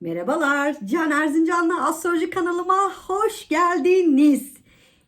Merhabalar, Can Erzincanlı Astroloji kanalıma hoş geldiniz.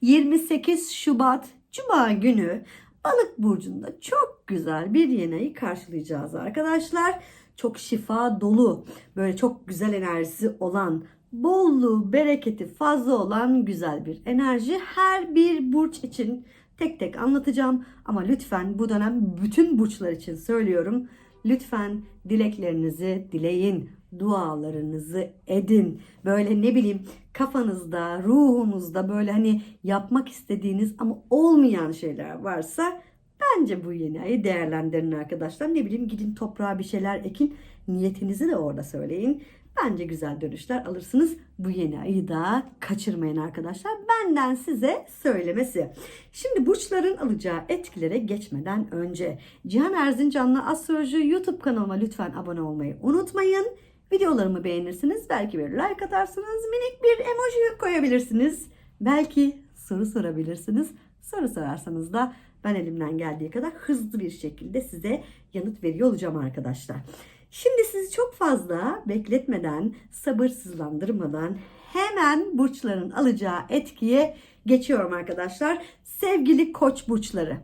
28 Şubat Cuma günü Balık burcunda çok güzel bir yeni ayı karşılayacağız arkadaşlar. Çok şifa dolu, böyle çok güzel enerjisi olan, bolluğu, bereketi fazla olan güzel bir enerji. Her bir burç için tek tek anlatacağım ama lütfen bu dönem bütün burçlar için söylüyorum. Lütfen dileklerinizi dileyin, dualarınızı edin. Böyle ne bileyim kafanızda, ruhunuzda böyle hani yapmak istediğiniz ama olmayan şeyler varsa bence bu yeni ayı değerlendirin arkadaşlar. Ne bileyim gidin toprağa bir şeyler ekin. Niyetinizi de orada söyleyin. Bence güzel dönüşler alırsınız. Bu yeni ayı da kaçırmayın arkadaşlar. Benden size söylemesi. Şimdi burçların alacağı etkilere geçmeden önce Cihan Erzincanlı Astroloji YouTube kanalıma lütfen abone olmayı unutmayın. Videolarımı beğenirsiniz. Belki bir like atarsınız. Minik bir emoji koyabilirsiniz. Belki soru sorabilirsiniz. Soru sorarsanız da ben elimden geldiği kadar hızlı bir şekilde size yanıt veriyor olacağım arkadaşlar. Şimdi sizi çok fazla bekletmeden, sabırsızlandırmadan hemen burçların alacağı etkiye geçiyorum arkadaşlar. Sevgili koç burçları.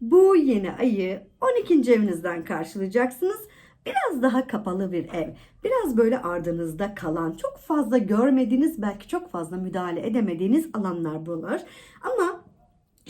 Bu yeni ayı 12. evinizden karşılayacaksınız. Biraz daha kapalı bir ev. Biraz böyle ardınızda kalan, çok fazla görmediğiniz, belki çok fazla müdahale edemediğiniz alanlar buralar. Ama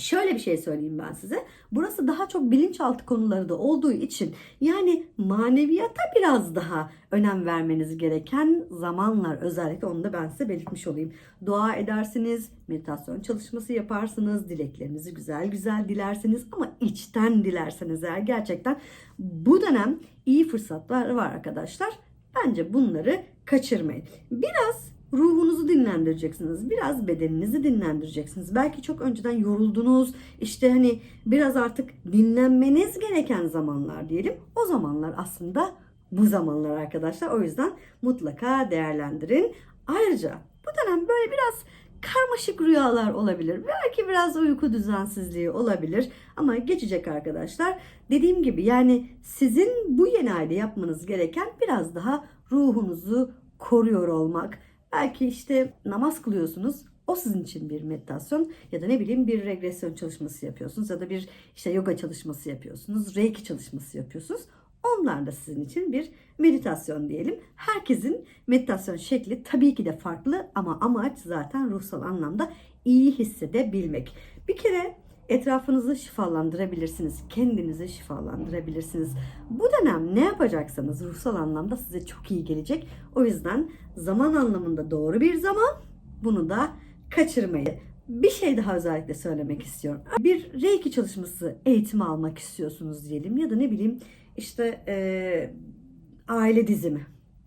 Şöyle bir şey söyleyeyim ben size. Burası daha çok bilinçaltı konuları da olduğu için yani maneviyata biraz daha önem vermeniz gereken zamanlar özellikle onu da ben size belirtmiş olayım. Dua edersiniz, meditasyon çalışması yaparsınız, dileklerinizi güzel güzel dilersiniz ama içten dilerseniz eğer gerçekten bu dönem iyi fırsatlar var arkadaşlar. Bence bunları kaçırmayın. Biraz ruhunuzu dinlendireceksiniz. Biraz bedeninizi dinlendireceksiniz. Belki çok önceden yoruldunuz. İşte hani biraz artık dinlenmeniz gereken zamanlar diyelim. O zamanlar aslında bu zamanlar arkadaşlar. O yüzden mutlaka değerlendirin. Ayrıca bu dönem böyle biraz karmaşık rüyalar olabilir. Belki biraz uyku düzensizliği olabilir ama geçecek arkadaşlar. Dediğim gibi yani sizin bu yeni ayda yapmanız gereken biraz daha ruhunuzu koruyor olmak. Belki işte namaz kılıyorsunuz. O sizin için bir meditasyon ya da ne bileyim bir regresyon çalışması yapıyorsunuz ya da bir işte yoga çalışması yapıyorsunuz, reiki çalışması yapıyorsunuz. Onlar da sizin için bir meditasyon diyelim. Herkesin meditasyon şekli tabii ki de farklı ama amaç zaten ruhsal anlamda iyi hissedebilmek. Bir kere etrafınızı şifalandırabilirsiniz. Kendinizi şifalandırabilirsiniz. Bu dönem ne yapacaksanız ruhsal anlamda size çok iyi gelecek. O yüzden zaman anlamında doğru bir zaman. Bunu da kaçırmayın. Bir şey daha özellikle söylemek istiyorum. Bir reiki çalışması eğitimi almak istiyorsunuz diyelim ya da ne bileyim işte eee, aile dizimi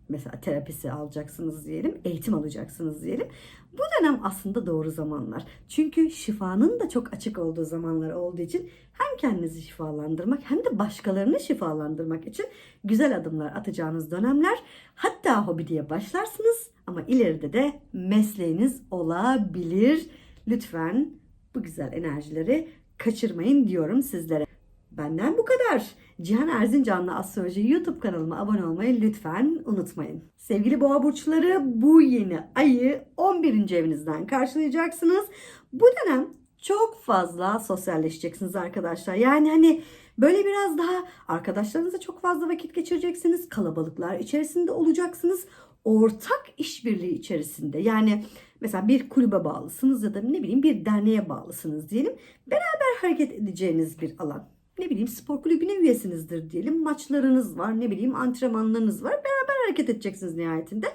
mesela terapisi alacaksınız diyelim, eğitim alacaksınız diyelim. Bu dönem aslında doğru zamanlar. Çünkü şifanın da çok açık olduğu zamanlar olduğu için hem kendinizi şifalandırmak hem de başkalarını şifalandırmak için güzel adımlar atacağınız dönemler. Hatta hobi diye başlarsınız ama ileride de mesleğiniz olabilir. Lütfen bu güzel enerjileri kaçırmayın diyorum sizlere. Benden bu kadar. Cihan Erzincanlı Astroloji YouTube kanalıma abone olmayı lütfen unutmayın. Sevgili boğa burçları bu yeni ayı 11. evinizden karşılayacaksınız. Bu dönem çok fazla sosyalleşeceksiniz arkadaşlar. Yani hani böyle biraz daha arkadaşlarınızla çok fazla vakit geçireceksiniz. Kalabalıklar içerisinde olacaksınız. Ortak işbirliği içerisinde yani mesela bir kulübe bağlısınız ya da ne bileyim bir derneğe bağlısınız diyelim. Beraber hareket edeceğiniz bir alan ne bileyim spor kulübüne üyesinizdir diyelim. Maçlarınız var, ne bileyim antrenmanlarınız var. Beraber hareket edeceksiniz nihayetinde.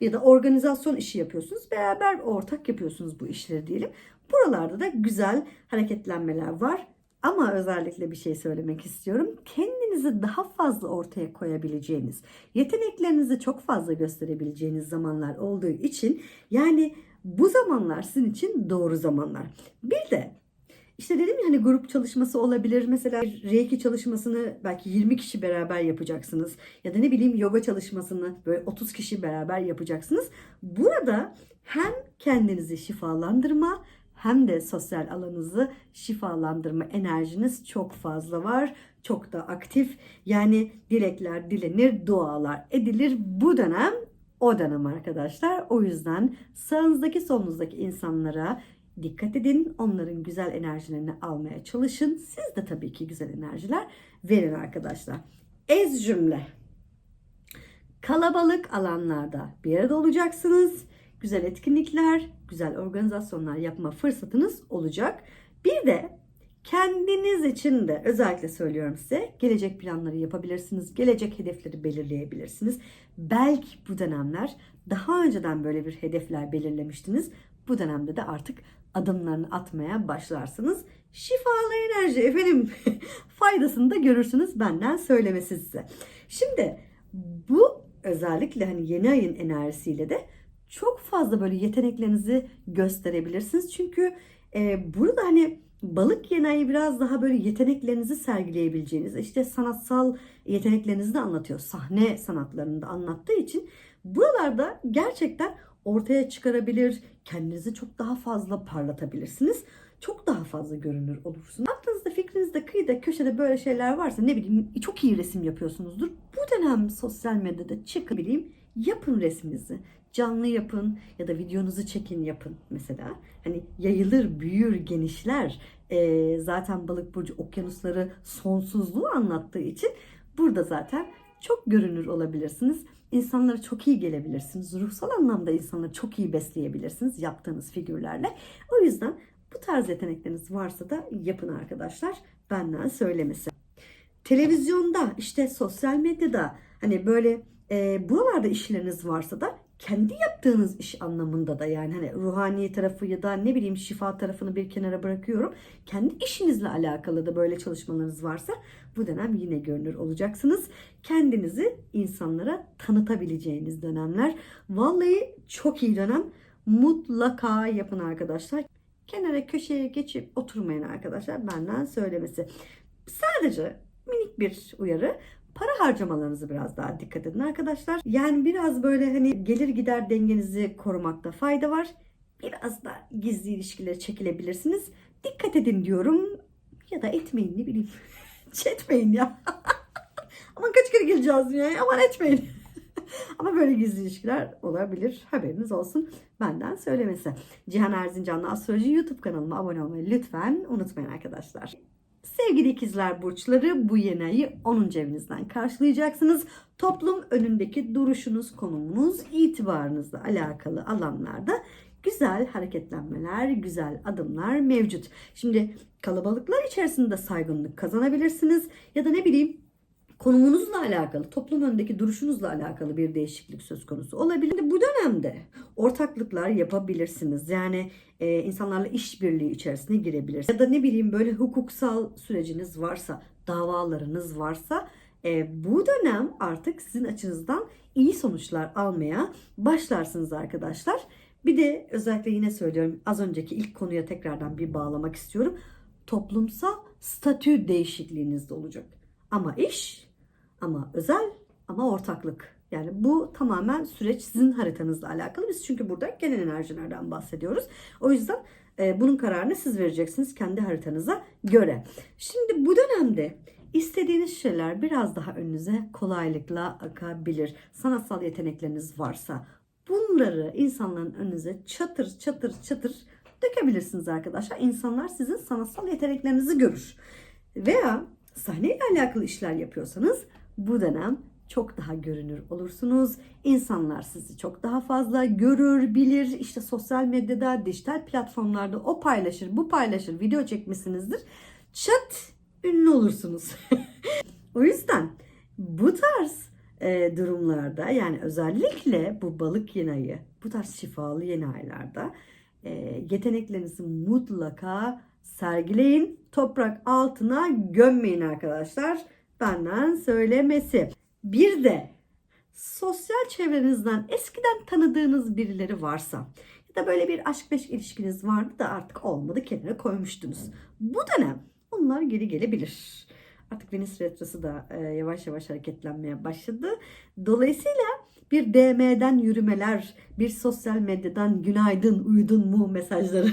Ya da organizasyon işi yapıyorsunuz. Beraber ortak yapıyorsunuz bu işleri diyelim. Buralarda da güzel hareketlenmeler var. Ama özellikle bir şey söylemek istiyorum. Kendinizi daha fazla ortaya koyabileceğiniz, yeteneklerinizi çok fazla gösterebileceğiniz zamanlar olduğu için yani bu zamanlar sizin için doğru zamanlar. Bir de işte dedim ya hani grup çalışması olabilir. Mesela reiki çalışmasını belki 20 kişi beraber yapacaksınız. Ya da ne bileyim yoga çalışmasını böyle 30 kişi beraber yapacaksınız. Burada hem kendinizi şifalandırma hem de sosyal alanınızı şifalandırma enerjiniz çok fazla var. Çok da aktif. Yani dilekler dilenir, dualar edilir. Bu dönem o dönem arkadaşlar. O yüzden sağınızdaki solunuzdaki insanlara dikkat edin. Onların güzel enerjilerini almaya çalışın. Siz de tabii ki güzel enerjiler verin arkadaşlar. Ez cümle. Kalabalık alanlarda bir arada olacaksınız. Güzel etkinlikler, güzel organizasyonlar yapma fırsatınız olacak. Bir de kendiniz için de özellikle söylüyorum size gelecek planları yapabilirsiniz. Gelecek hedefleri belirleyebilirsiniz. Belki bu dönemler daha önceden böyle bir hedefler belirlemiştiniz. Bu dönemde de artık adımlarını atmaya başlarsınız. Şifalı enerji efendim. Faydasını da görürsünüz benden söylemesi size. Şimdi bu özellikle hani yeni ayın enerjisiyle de çok fazla böyle yeteneklerinizi gösterebilirsiniz. Çünkü e, burada hani balık yeni ayı biraz daha böyle yeteneklerinizi sergileyebileceğiniz, işte sanatsal yeteneklerinizi de anlatıyor. Sahne sanatlarını da anlattığı için buralarda gerçekten ortaya çıkarabilir, kendinizi çok daha fazla parlatabilirsiniz. Çok daha fazla görünür olursunuz. Aklınızda, fikrinizde, kıyıda, köşede böyle şeyler varsa ne bileyim çok iyi resim yapıyorsunuzdur. Bu dönem sosyal medyada çıkın yapın resminizi. Canlı yapın ya da videonuzu çekin yapın mesela. Hani yayılır, büyür, genişler. Ee, zaten balık burcu okyanusları sonsuzluğu anlattığı için burada zaten çok görünür olabilirsiniz. İnsanlara çok iyi gelebilirsiniz. Ruhsal anlamda insanları çok iyi besleyebilirsiniz yaptığınız figürlerle. O yüzden bu tarz yetenekleriniz varsa da yapın arkadaşlar. Benden söylemesi. Televizyonda işte sosyal medyada hani böyle e, buralarda işleriniz varsa da kendi yaptığınız iş anlamında da yani hani ruhani tarafı ya da ne bileyim şifa tarafını bir kenara bırakıyorum. Kendi işinizle alakalı da böyle çalışmalarınız varsa bu dönem yine görünür olacaksınız. Kendinizi insanlara tanıtabileceğiniz dönemler. Vallahi çok iyi dönem. Mutlaka yapın arkadaşlar. Kenara köşeye geçip oturmayın arkadaşlar benden söylemesi. Sadece minik bir uyarı para harcamalarınızı biraz daha dikkat edin arkadaşlar. Yani biraz böyle hani gelir gider dengenizi korumakta fayda var. Biraz da gizli ilişkilere çekilebilirsiniz. Dikkat edin diyorum. Ya da etmeyin ne bileyim. Hiç etmeyin ya. Aman kaç kere geleceğiz ya. Aman etmeyin. Ama böyle gizli ilişkiler olabilir. Haberiniz olsun. Benden söylemesi. Cihan Erzincanlı Astroloji YouTube kanalıma abone olmayı lütfen unutmayın arkadaşlar. Sevgili ikizler burçları bu yeni ayı 10. evinizden karşılayacaksınız. Toplum önündeki duruşunuz, konumunuz, itibarınızla alakalı alanlarda güzel hareketlenmeler, güzel adımlar mevcut. Şimdi kalabalıklar içerisinde saygınlık kazanabilirsiniz ya da ne bileyim konumunuzla alakalı, toplum önündeki duruşunuzla alakalı bir değişiklik söz konusu olabilir. Bu dönemde ortaklıklar yapabilirsiniz. Yani e, insanlarla işbirliği içerisine girebilirsiniz. Ya da ne bileyim böyle hukuksal süreciniz varsa, davalarınız varsa e, bu dönem artık sizin açınızdan iyi sonuçlar almaya başlarsınız arkadaşlar. Bir de özellikle yine söylüyorum az önceki ilk konuya tekrardan bir bağlamak istiyorum. Toplumsal statü değişikliğiniz de olacak. Ama iş, ama özel, ama ortaklık. Yani bu tamamen süreç sizin haritanızla alakalı. Biz çünkü burada genel enerjilerden bahsediyoruz. O yüzden e, bunun kararını siz vereceksiniz kendi haritanıza göre. Şimdi bu dönemde istediğiniz şeyler biraz daha önünüze kolaylıkla akabilir. Sanatsal yetenekleriniz varsa bunları insanların önünüze çatır çatır çatır dökebilirsiniz arkadaşlar. İnsanlar sizin sanatsal yeteneklerinizi görür. Veya sahneyle alakalı işler yapıyorsanız bu dönem çok daha görünür olursunuz. İnsanlar sizi çok daha fazla görür, bilir. İşte sosyal medyada, dijital platformlarda o paylaşır, bu paylaşır, video çekmişsinizdir. Çat ünlü olursunuz. o yüzden bu tarz e, durumlarda yani özellikle bu balık yeni ayı, bu tarz şifalı yeni aylarda e, yeteneklerinizi mutlaka sergileyin. Toprak altına gömmeyin arkadaşlar. Benden söylemesi. Bir de sosyal çevrenizden eskiden tanıdığınız birileri varsa ya da böyle bir aşk beş ilişkiniz vardı da artık olmadı kenara koymuştunuz. Bu dönem onlar geri gelebilir. Artık Venüs retrosu da e, yavaş yavaş hareketlenmeye başladı. Dolayısıyla bir DM'den yürümeler, bir sosyal medyadan günaydın, uyudun mu mesajları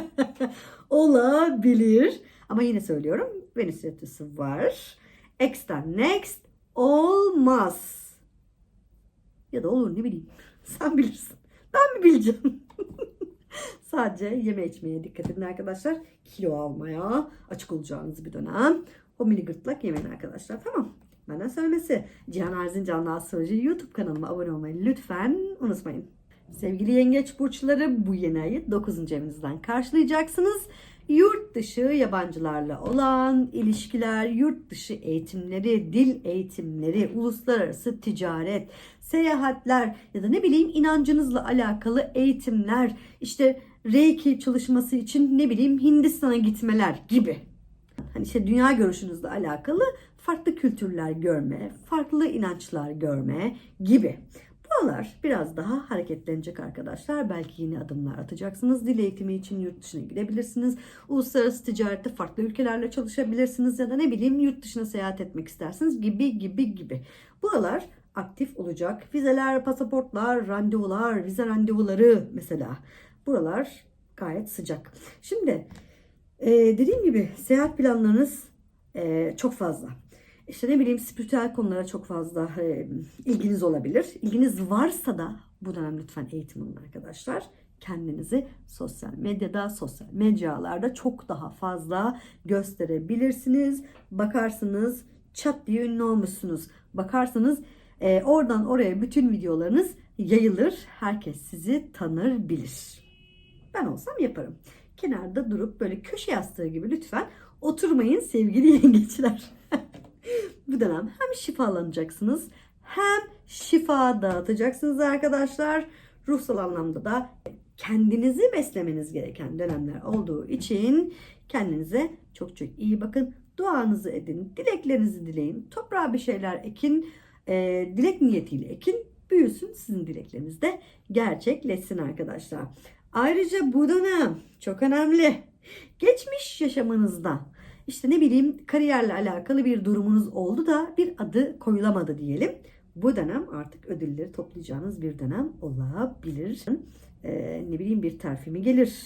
olabilir. Ama yine söylüyorum Venüs retrosu var. X'ten next olmaz. Ya da olur ne bileyim. Sen bilirsin. Ben mi bileceğim? Sadece yeme içmeye dikkat edin arkadaşlar. Kilo almaya açık olacağınız bir dönem. O mini gırtlak yemeyin arkadaşlar. Tamam. Benden söylemesi. Cihan Erzincanlı Astroloji YouTube kanalıma abone olmayı lütfen unutmayın. Sevgili yengeç burçları bu yeni ayı 9. evinizden karşılayacaksınız. Yurt dışı yabancılarla olan ilişkiler, yurt dışı eğitimleri, dil eğitimleri, uluslararası ticaret, seyahatler ya da ne bileyim inancınızla alakalı eğitimler, işte Reiki çalışması için ne bileyim Hindistan'a gitmeler gibi. Hani işte dünya görüşünüzle alakalı farklı kültürler görme, farklı inançlar görme gibi. Buralar biraz daha hareketlenecek arkadaşlar. Belki yeni adımlar atacaksınız. Dil eğitimi için yurt dışına gidebilirsiniz. Uluslararası ticarette farklı ülkelerle çalışabilirsiniz ya da ne bileyim yurt dışına seyahat etmek istersiniz gibi gibi gibi. Buralar aktif olacak. Vizeler, pasaportlar, randevular, vize randevuları mesela. Buralar gayet sıcak. Şimdi e, dediğim gibi seyahat planlarınız e, çok fazla. İşte ne bileyim spiritüel konulara çok fazla e, ilginiz olabilir. İlginiz varsa da bu dönem lütfen eğitim alın arkadaşlar. Kendinizi sosyal medyada, sosyal mecralarda çok daha fazla gösterebilirsiniz. Bakarsınız çat diye ünlü olmuşsunuz. Bakarsınız e, oradan oraya bütün videolarınız yayılır. Herkes sizi tanır, bilir. Ben olsam yaparım. Kenarda durup böyle köşe yastığı gibi lütfen oturmayın sevgili yengeçler. Bu dönem hem şifalanacaksınız hem şifa dağıtacaksınız arkadaşlar. Ruhsal anlamda da kendinizi beslemeniz gereken dönemler olduğu için kendinize çok çok iyi bakın. Duanızı edin, dileklerinizi dileyin. Toprağa bir şeyler ekin, e, dilek niyetiyle ekin. Büyüsün sizin dilekleriniz de gerçekleşsin arkadaşlar. Ayrıca bu dönem çok önemli. Geçmiş yaşamınızda işte ne bileyim kariyerle alakalı bir durumunuz oldu da bir adı koyulamadı diyelim. Bu dönem artık ödülleri toplayacağınız bir dönem olabilir. Ee, ne bileyim bir terfimi gelir.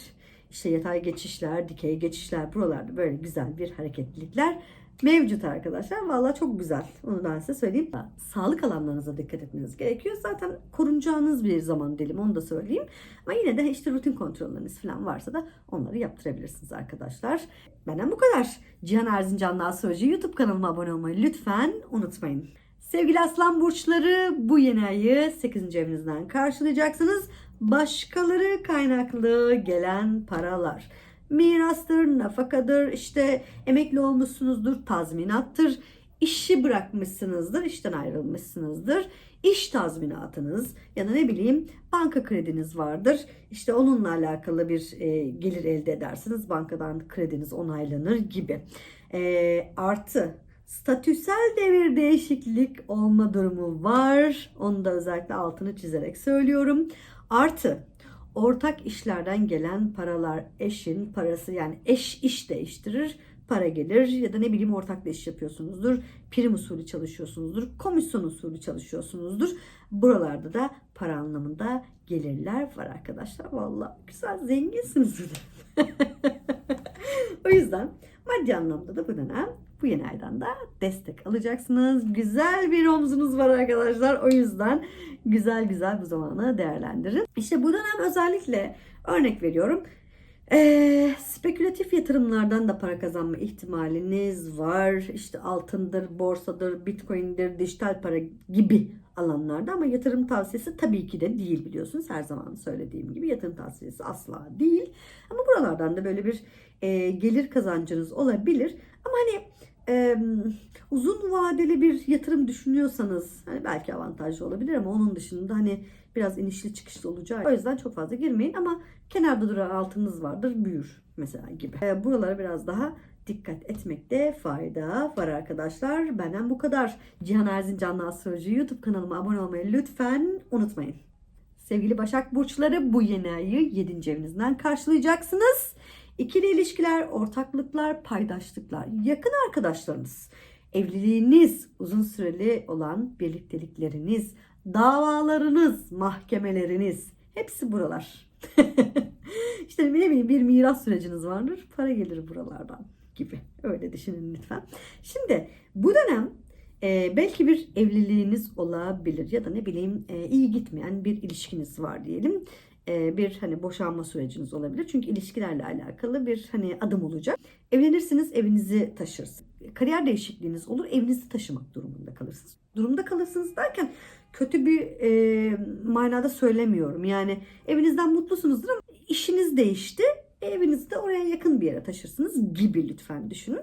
İşte yatay geçişler, dikey geçişler buralarda böyle güzel bir hareketlilikler mevcut arkadaşlar. Valla çok güzel. Onu ben size söyleyeyim. Sağlık alanlarınıza dikkat etmeniz gerekiyor. Zaten korunacağınız bir zaman dilimi onu da söyleyeyim. Ama yine de işte rutin kontrolleriniz falan varsa da onları yaptırabilirsiniz arkadaşlar. Benden bu kadar. Cihan Erzincanlı Astroloji YouTube kanalıma abone olmayı lütfen unutmayın. Sevgili aslan burçları bu yeni ayı 8. evinizden karşılayacaksınız. Başkaları kaynaklı gelen paralar mirastır, nafakadır, işte emekli olmuşsunuzdur, tazminattır, işi bırakmışsınızdır, işten ayrılmışsınızdır, iş tazminatınız ya da ne bileyim banka krediniz vardır. İşte onunla alakalı bir e, gelir elde edersiniz. Bankadan krediniz onaylanır gibi. E, artı statüsel devir değişiklik olma durumu var. Onu da özellikle altını çizerek söylüyorum. Artı ortak işlerden gelen paralar eşin parası yani eş iş değiştirir para gelir ya da ne bileyim ortakla iş yapıyorsunuzdur. Prim usulü çalışıyorsunuzdur. Komisyon usulü çalışıyorsunuzdur. Buralarda da para anlamında gelirler var arkadaşlar. Vallahi güzel zenginsiniz. o yüzden maddi anlamda da bu dönem bu yeni aydan da destek alacaksınız. Güzel bir omzunuz var arkadaşlar. O yüzden güzel güzel bu zamanı değerlendirin. İşte bu dönem özellikle örnek veriyorum. Ee, spekülatif yatırımlardan da para kazanma ihtimaliniz var. İşte altındır, borsadır, bitcoin'dir, dijital para gibi alanlarda ama yatırım tavsiyesi tabii ki de değil biliyorsunuz. Her zaman söylediğim gibi yatırım tavsiyesi asla değil. Ama buralardan da böyle bir e, gelir kazancınız olabilir. Ama hani e, uzun vadeli bir yatırım düşünüyorsanız hani belki avantajlı olabilir ama onun dışında hani biraz inişli çıkışlı olacak. O yüzden çok fazla girmeyin ama kenarda duran altınız vardır büyür mesela gibi. E, buralara biraz daha dikkat etmekte fayda var arkadaşlar. Benden bu kadar. Cihan Erzincanlı Astroloji YouTube kanalıma abone olmayı lütfen unutmayın. Sevgili Başak Burçları bu yeni ayı 7. evinizden karşılayacaksınız. İkili ilişkiler, ortaklıklar, paydaşlıklar, yakın arkadaşlarınız, evliliğiniz, uzun süreli olan birliktelikleriniz, davalarınız, mahkemeleriniz hepsi buralar. işte ne bileyim bir miras süreciniz vardır, para gelir buralardan gibi. Öyle düşünün lütfen. Şimdi bu dönem Ee, belki bir evliliğiniz olabilir ya da ne bileyim e, iyi gitmeyen bir ilişkiniz var diyelim. Ee, bir hani boşanma süreciniz olabilir. Çünkü ilişkilerle alakalı bir hani adım olacak. Evlenirsiniz evinizi taşırsınız. Kariyer değişikliğiniz olur evinizi taşımak durumunda kalırsınız. Durumda kalırsınız derken kötü bir e, manada söylemiyorum. Yani evinizden mutlusunuzdur ama işiniz değişti. Evinizi de oraya yakın bir yere taşırsınız gibi lütfen düşünün.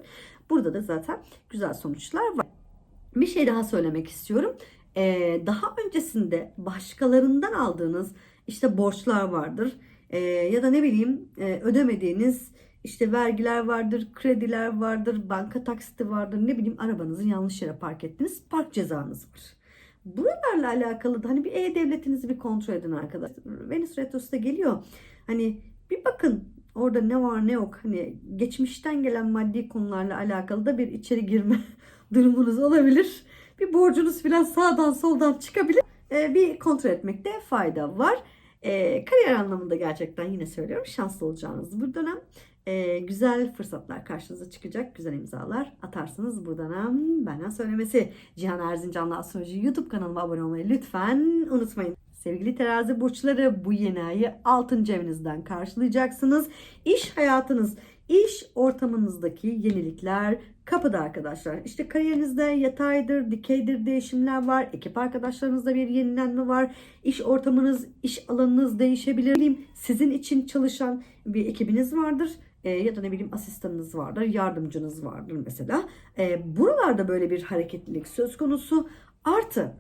Burada da zaten güzel sonuçlar var. Bir şey daha söylemek istiyorum. Ee, daha öncesinde başkalarından aldığınız işte borçlar vardır. Ee, ya da ne bileyim e, ödemediğiniz işte vergiler vardır, krediler vardır, banka taksiti vardır. Ne bileyim arabanızı yanlış yere park ettiniz. Park cezanız var. Buralarla alakalı da hani bir e-devletinizi bir kontrol edin arkadaşlar. Venüs Retrosu geliyor. Hani bir bakın orada ne var ne yok. Hani geçmişten gelen maddi konularla alakalı da bir içeri girme durumunuz olabilir. Bir borcunuz falan sağdan soldan çıkabilir. Ee, bir kontrol etmekte fayda var. Ee, kariyer anlamında gerçekten yine söylüyorum şanslı olacağınız bu dönem. Ee, güzel fırsatlar karşınıza çıkacak. Güzel imzalar atarsınız bu dönem. Benden söylemesi. Cihan Erzincanlı Astroloji YouTube kanalıma abone olmayı lütfen unutmayın. Sevgili terazi burçları bu yeni ayı 6. evinizden karşılayacaksınız. İş hayatınız, iş ortamınızdaki yenilikler kapıda arkadaşlar. İşte kariyerinizde yataydır, dikeydir değişimler var. Ekip arkadaşlarınızda bir yenilenme var. İş ortamınız, iş alanınız değişebilir. Sizin için çalışan bir ekibiniz vardır. E, ya da ne bileyim asistanınız vardır, yardımcınız vardır mesela. E, buralarda böyle bir hareketlilik söz konusu. Artı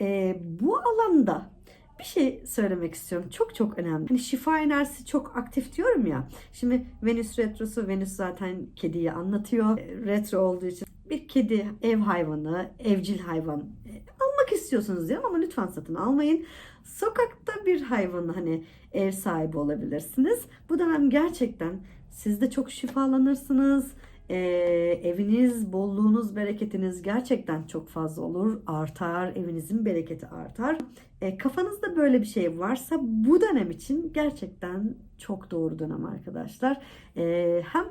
e, bu alanda bir şey söylemek istiyorum. Çok çok önemli. Hani şifa enerjisi çok aktif diyorum ya. Şimdi Venüs retrosu, Venüs zaten kediyi anlatıyor. E, Retro olduğu için bir kedi ev hayvanı, evcil hayvan e, almak istiyorsunuz diyorum ama lütfen satın almayın. Sokakta bir hayvanı hani ev sahibi olabilirsiniz. Bu dönem gerçekten siz de çok şifalanırsınız. Ee, eviniz, bolluğunuz, bereketiniz gerçekten çok fazla olur. Artar, evinizin bereketi artar. E, kafanızda böyle bir şey varsa bu dönem için gerçekten çok doğru dönem arkadaşlar. E, hem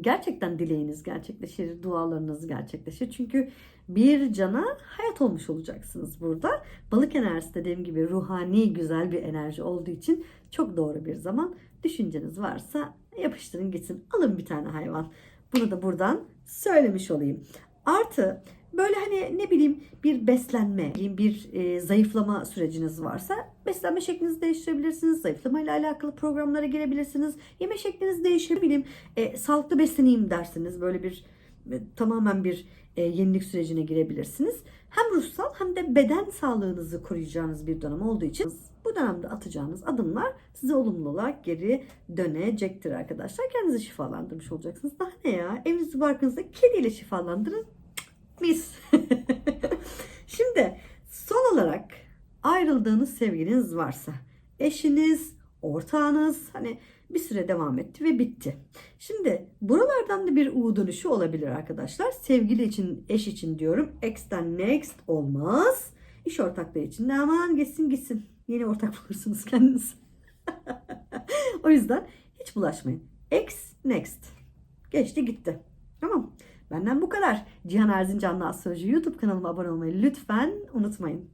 gerçekten dileğiniz gerçekleşir, dualarınız gerçekleşir. Çünkü bir cana hayat olmuş olacaksınız burada. Balık enerjisi dediğim gibi ruhani güzel bir enerji olduğu için çok doğru bir zaman. Düşünceniz varsa yapıştırın gitsin. Alın bir tane hayvan. Bunu da buradan söylemiş olayım. Artı böyle hani ne bileyim bir beslenme, bir e, zayıflama süreciniz varsa beslenme şeklinizi değiştirebilirsiniz. Zayıflama ile alakalı programlara girebilirsiniz. Yeme şekliniz değişebilir. E, sağlıklı besleneyim dersiniz. Böyle bir e, tamamen bir e, yenilik sürecine girebilirsiniz. Hem ruhsal hem de beden sağlığınızı koruyacağınız bir dönem olduğu için bu dönemde atacağınız adımlar size olumlu olarak geri dönecektir arkadaşlar. Kendinizi şifalandırmış olacaksınız. Daha ne ya? Evinizi barkınızda kediyle şifalandırın. Mis. Şimdi son olarak ayrıldığınız sevgiliniz varsa eşiniz, ortağınız hani bir süre devam etti ve bitti. Şimdi buralardan da bir U dönüşü olabilir arkadaşlar. Sevgili için, eş için diyorum. X'ten next olmaz. İş ortaklığı için de aman gitsin gitsin. Yeni ortak bulursunuz kendiniz. o yüzden hiç bulaşmayın. X next. Geçti gitti. Tamam. Benden bu kadar. Cihan Erzincanlı Astroloji YouTube kanalıma abone olmayı lütfen unutmayın.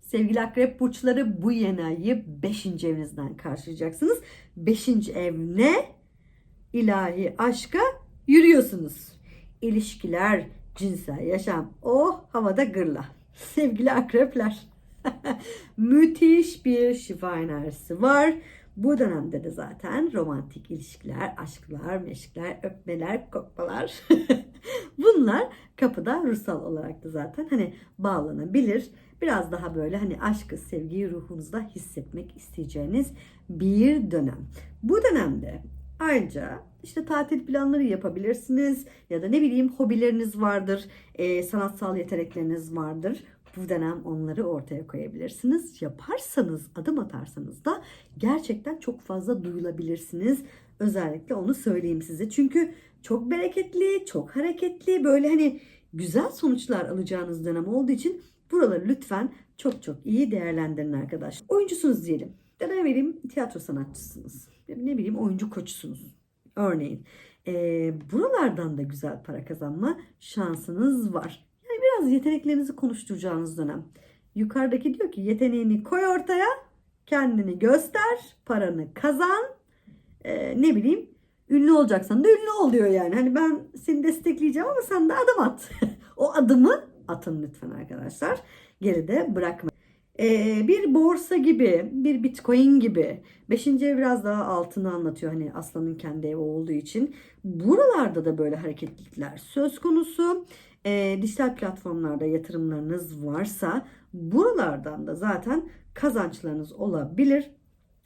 Sevgili akrep burçları bu yeni ayı 5. evinizden karşılayacaksınız. 5. ev ne? İlahi aşka yürüyorsunuz. İlişkiler, cinsel yaşam, oh havada gırla. Sevgili akrepler. Müthiş bir şifa enerjisi var. Bu dönemde de zaten romantik ilişkiler, aşklar, meşkler, öpmeler, kokmalar bunlar kapıda ruhsal olarak da zaten hani bağlanabilir. Biraz daha böyle hani aşkı, sevgiyi ruhunuzda hissetmek isteyeceğiniz bir dönem. Bu dönemde ayrıca işte tatil planları yapabilirsiniz ya da ne bileyim hobileriniz vardır, e, sanatsal yetenekleriniz vardır. Bu dönem onları ortaya koyabilirsiniz. Yaparsanız, adım atarsanız da gerçekten çok fazla duyulabilirsiniz. Özellikle onu söyleyeyim size. Çünkü çok bereketli, çok hareketli, böyle hani güzel sonuçlar alacağınız dönem olduğu için buraları lütfen çok çok iyi değerlendirin arkadaşlar. Oyuncusunuz diyelim. Ya da tiyatro sanatçısınız. Ne bileyim oyuncu koçusunuz. Örneğin. e, buralardan da güzel para kazanma şansınız var. Yani biraz yeteneklerinizi konuşturacağınız dönem. Yukarıdaki diyor ki yeteneğini koy ortaya, kendini göster, paranı kazan. E, ne bileyim ünlü olacaksan da ünlü oluyor yani. Hani ben seni destekleyeceğim ama sen de adım at. o adımı atın lütfen arkadaşlar. Geride bırakmayın. Ee, bir borsa gibi, bir bitcoin gibi. Beşinci ev biraz daha altını anlatıyor hani aslanın kendi evi olduğu için. Buralarda da böyle hareketlilikler söz konusu. Ee, dijital platformlarda yatırımlarınız varsa buralardan da zaten kazançlarınız olabilir.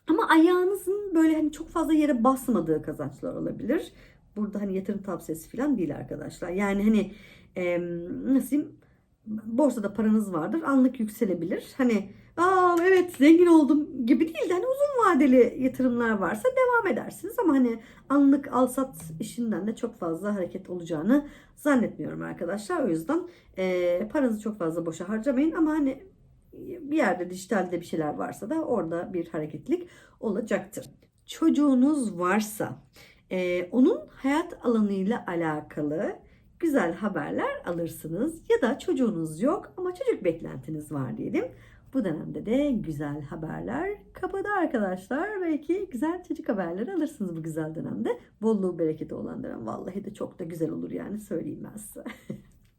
Ama ayağınızın böyle hani çok fazla yere basmadığı kazançlar olabilir. Burada hani yatırım tavsiyesi falan değil arkadaşlar. Yani hani e, nasıl diyeyim borsada paranız vardır anlık yükselebilir. Hani aa evet zengin oldum gibi değil de hani uzun vadeli yatırımlar varsa devam edersiniz ama hani anlık al sat işinden de çok fazla hareket olacağını zannetmiyorum arkadaşlar. O yüzden e, paranızı çok fazla boşa harcamayın ama hani bir yerde dijitalde bir şeyler varsa da orada bir hareketlilik olacaktır. Çocuğunuz varsa e, onun hayat alanıyla alakalı güzel haberler alırsınız. Ya da çocuğunuz yok ama çocuk beklentiniz var diyelim. Bu dönemde de güzel haberler kapıda arkadaşlar. Belki güzel çocuk haberleri alırsınız bu güzel dönemde. Bolluğu bereketi olan dönem. Vallahi de çok da güzel olur yani söyleyeyim ben size.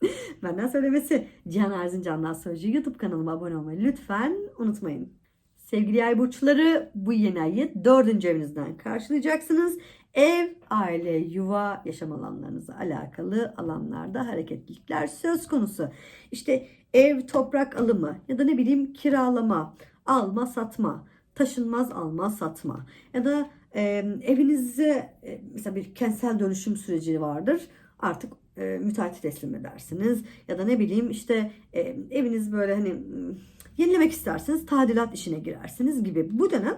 Benden söylemesi Cihan Erzincan'dan Sözcü YouTube kanalıma abone olmayı lütfen unutmayın. Sevgili yay burçları bu yeni ayı dördüncü evinizden karşılayacaksınız. Ev, aile, yuva, yaşam alanlarınızla alakalı alanlarda hareketlilikler söz konusu. İşte ev, toprak alımı ya da ne bileyim kiralama, alma, satma, taşınmaz alma, satma ya da e, evinize e, mesela bir kentsel dönüşüm süreci vardır. Artık e, müteahhit teslim edersiniz ya da ne bileyim işte e, eviniz böyle hani yenilemek isterseniz tadilat işine girersiniz gibi. Bu dönem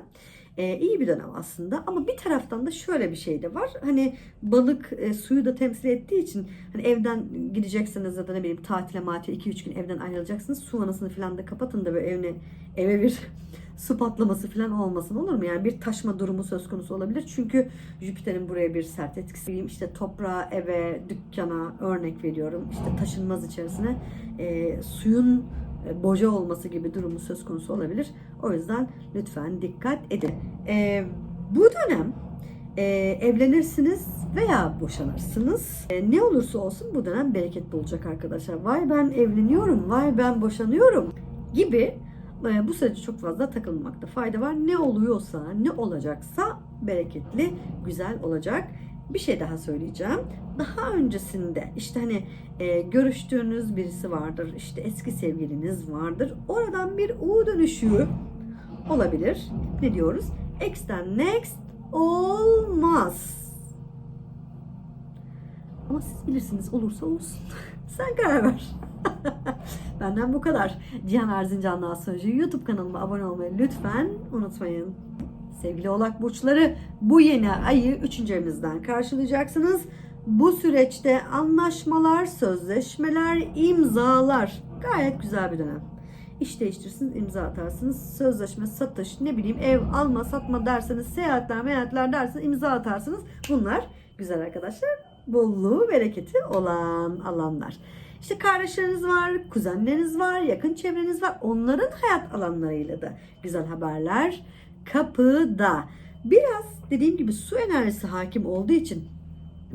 e, iyi bir dönem aslında ama bir taraftan da şöyle bir şey de var. Hani balık e, suyu da temsil ettiği için hani evden gideceksiniz ya da ne bileyim tatile matile 2-3 gün evden ayrılacaksınız. Su vanasını falan da kapatın da böyle evine, eve bir su patlaması falan olmasın olur mu? Yani bir taşma durumu söz konusu olabilir. Çünkü Jüpiter'in buraya bir sert etkisi. İşte toprağa, eve, dükkana örnek veriyorum. İşte taşınmaz içerisine e, suyun boca olması gibi durumu söz konusu olabilir. O yüzden lütfen dikkat edin. E, bu dönem e, evlenirsiniz veya boşanırsınız. E, ne olursa olsun bu dönem bereketli olacak arkadaşlar. Vay ben evleniyorum, vay ben boşanıyorum gibi e, bu sürece çok fazla takılmamakta fayda var. Ne oluyorsa, ne olacaksa bereketli, güzel olacak. Bir şey daha söyleyeceğim. Daha öncesinde işte hani e, görüştüğünüz birisi vardır, işte eski sevgiliniz vardır. Oradan bir U dönüşü olabilir. Ne diyoruz? X'ten next olmaz. Ama siz bilirsiniz olursa olsun. Sen karar ver. Benden bu kadar. Cihan Erzincan'la Astroloji YouTube kanalıma abone olmayı lütfen unutmayın. Sevgili oğlak burçları bu yeni ayı 3. evimizden karşılayacaksınız. Bu süreçte anlaşmalar, sözleşmeler, imzalar gayet güzel bir dönem. İş değiştirirsiniz, imza atarsınız. Sözleşme, satış, ne bileyim ev alma, satma derseniz, seyahatler, meyahatler derseniz imza atarsınız. Bunlar güzel arkadaşlar. Bolluğu, bereketi olan alanlar. İşte kardeşleriniz var, kuzenleriniz var, yakın çevreniz var. Onların hayat alanlarıyla da güzel haberler kapıda. Biraz dediğim gibi su enerjisi hakim olduğu için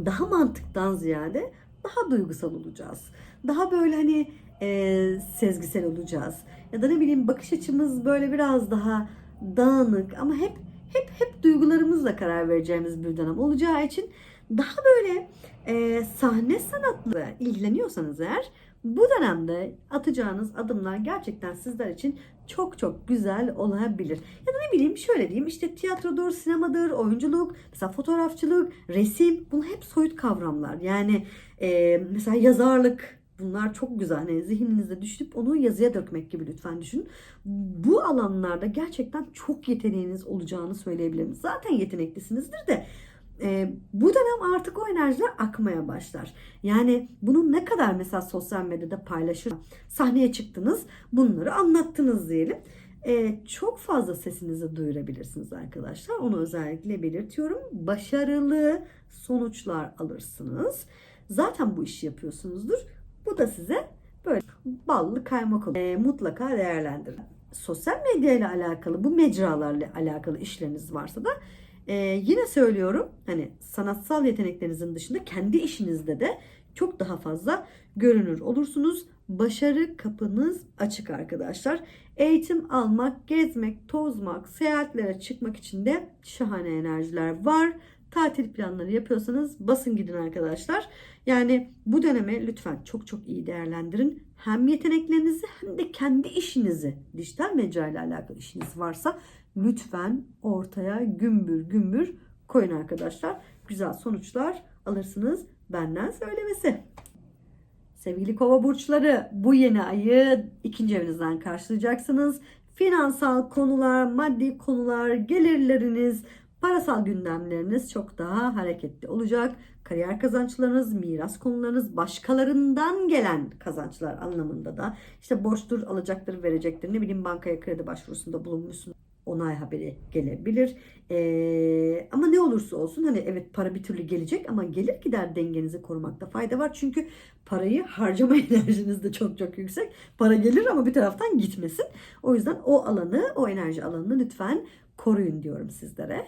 daha mantıktan ziyade daha duygusal olacağız. Daha böyle hani e, sezgisel olacağız. Ya da ne bileyim bakış açımız böyle biraz daha dağınık ama hep hep hep duygularımızla karar vereceğimiz bir dönem olacağı için daha böyle e, sahne sanatla ilgileniyorsanız eğer bu dönemde atacağınız adımlar gerçekten sizler için çok çok güzel olabilir. Ya da ne bileyim şöyle diyeyim işte tiyatrodur, sinemadır, oyunculuk, mesela fotoğrafçılık, resim bunlar hep soyut kavramlar. Yani e, mesela yazarlık bunlar çok güzel. Yani zihninizde düşünüp onu yazıya dökmek gibi lütfen düşünün. Bu alanlarda gerçekten çok yeteneğiniz olacağını söyleyebilirim. Zaten yeteneklisinizdir de e, bu dönem artık o enerjiler akmaya başlar. Yani bunu ne kadar mesela sosyal medyada paylaşır, sahneye çıktınız, bunları anlattınız diyelim. e, çok fazla sesinizi duyurabilirsiniz arkadaşlar. Onu özellikle belirtiyorum. Başarılı sonuçlar alırsınız. Zaten bu işi yapıyorsunuzdur. Bu da size böyle ballı kaymak olur. E, mutlaka değerlendirin. Sosyal medya ile alakalı, bu mecralarla alakalı işleriniz varsa da e, yine söylüyorum hani sanatsal yeteneklerinizin dışında kendi işinizde de çok daha fazla görünür olursunuz. Başarı kapınız açık arkadaşlar. Eğitim almak, gezmek, tozmak, seyahatlere çıkmak için de şahane enerjiler var. Tatil planları yapıyorsanız basın gidin arkadaşlar. Yani bu dönemi lütfen çok çok iyi değerlendirin. Hem yeteneklerinizi hem de kendi işinizi, dijital mecra ile alakalı işiniz varsa lütfen ortaya gümbür gümbür koyun arkadaşlar. Güzel sonuçlar alırsınız benden söylemesi. Sevgili kova burçları bu yeni ayı ikinci evinizden karşılayacaksınız. Finansal konular, maddi konular, gelirleriniz, parasal gündemleriniz çok daha hareketli olacak. Kariyer kazançlarınız, miras konularınız, başkalarından gelen kazançlar anlamında da işte borçtur, alacaktır, verecektir. Ne bileyim bankaya kredi başvurusunda bulunmuşsunuz onay haberi gelebilir. Ee, ama ne olursa olsun hani evet para bir türlü gelecek ama gelir gider dengenizi korumakta fayda var. Çünkü parayı harcama enerjiniz de çok çok yüksek. Para gelir ama bir taraftan gitmesin. O yüzden o alanı, o enerji alanını lütfen koruyun diyorum sizlere.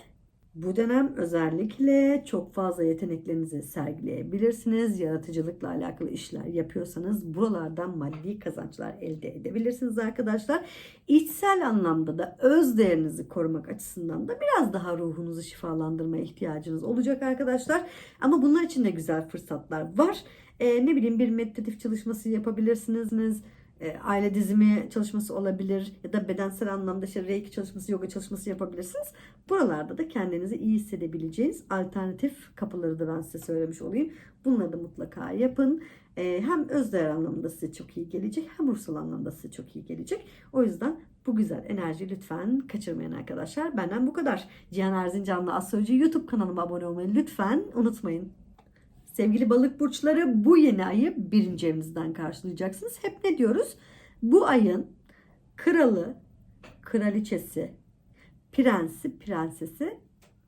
Bu dönem özellikle çok fazla yeteneklerinizi sergileyebilirsiniz. Yaratıcılıkla alakalı işler yapıyorsanız buralardan maddi kazançlar elde edebilirsiniz arkadaşlar. İçsel anlamda da öz değerinizi korumak açısından da biraz daha ruhunuzu şifalandırmaya ihtiyacınız olacak arkadaşlar. Ama bunlar için de güzel fırsatlar var. Ee, ne bileyim bir meditatif çalışması yapabilirsiniz e, aile dizimi çalışması olabilir ya da bedensel anlamda işte reiki çalışması, yoga çalışması yapabilirsiniz. Buralarda da kendinizi iyi hissedebileceğiniz alternatif kapıları da ben size söylemiş olayım. Bunları da mutlaka yapın. E, hem özdeğer anlamında size çok iyi gelecek hem ruhsal anlamda size çok iyi gelecek. O yüzden bu güzel enerji lütfen kaçırmayın arkadaşlar. Benden bu kadar. Cihan Erzincanlı Astroloji YouTube kanalıma abone olmayı lütfen unutmayın. Sevgili balık burçları bu yeni ayı birinci evinizden karşılayacaksınız. Hep ne diyoruz? Bu ayın kralı, kraliçesi, prensi, prensesi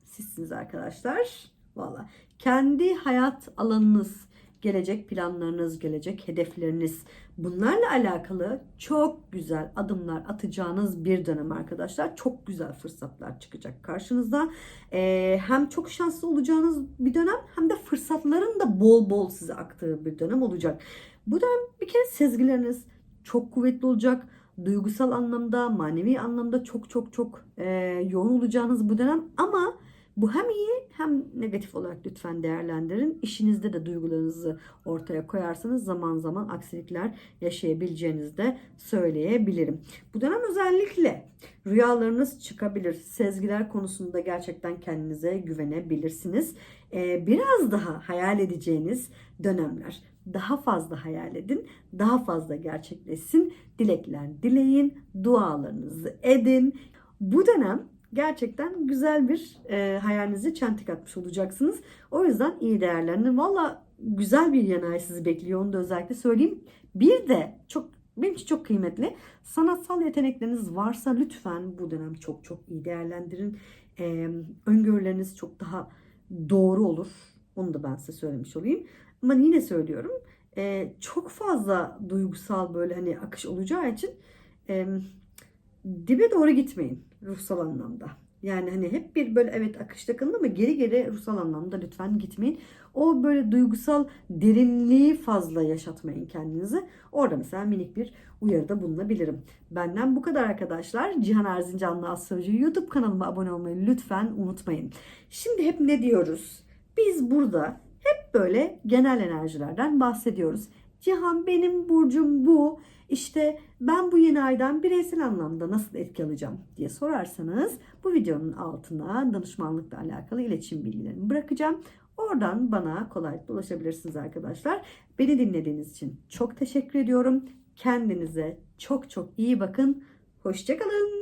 sizsiniz arkadaşlar. Valla kendi hayat alanınız, gelecek planlarınız, gelecek hedefleriniz bunlarla alakalı çok güzel adımlar atacağınız bir dönem arkadaşlar. Çok güzel fırsatlar çıkacak karşınızda. Ee, hem çok şanslı olacağınız bir dönem hem de fırsatların da bol bol size aktığı bir dönem olacak. Bu dönem bir kere sezgileriniz çok kuvvetli olacak duygusal anlamda, manevi anlamda çok çok çok e, yoğun olacağınız bu dönem ama bu hem iyi hem negatif olarak lütfen değerlendirin. İşinizde de duygularınızı ortaya koyarsanız zaman zaman aksilikler yaşayabileceğinizi de söyleyebilirim. Bu dönem özellikle rüyalarınız çıkabilir. Sezgiler konusunda gerçekten kendinize güvenebilirsiniz. Ee, biraz daha hayal edeceğiniz dönemler. Daha fazla hayal edin, daha fazla gerçekleşsin. Dilekler dileyin, dualarınızı edin. Bu dönem gerçekten güzel bir e, hayalinizi çentik atmış olacaksınız. O yüzden iyi değerlendirin. Valla güzel bir yanay sizi bekliyor. Onu da özellikle söyleyeyim. Bir de çok benim için çok kıymetli. Sanatsal yetenekleriniz varsa lütfen bu dönem çok çok iyi değerlendirin. Ee, öngörüleriniz çok daha doğru olur. Onu da ben size söylemiş olayım. Ama yine söylüyorum. E, çok fazla duygusal böyle hani akış olacağı için e, dibe doğru gitmeyin ruhsal anlamda. Yani hani hep bir böyle evet akışta kalın ama geri geri ruhsal anlamda lütfen gitmeyin. O böyle duygusal derinliği fazla yaşatmayın kendinizi. Orada mesela minik bir uyarıda bulunabilirim. Benden bu kadar arkadaşlar. Cihan Erzincanlı Astroloji YouTube kanalıma abone olmayı lütfen unutmayın. Şimdi hep ne diyoruz? Biz burada hep böyle genel enerjilerden bahsediyoruz. Cihan benim burcum bu. İşte ben bu yeni aydan bireysel anlamda nasıl etki alacağım diye sorarsanız bu videonun altına danışmanlıkla alakalı iletişim bilgilerimi bırakacağım. Oradan bana kolaylıkla ulaşabilirsiniz arkadaşlar. Beni dinlediğiniz için çok teşekkür ediyorum. Kendinize çok çok iyi bakın. Hoşçakalın.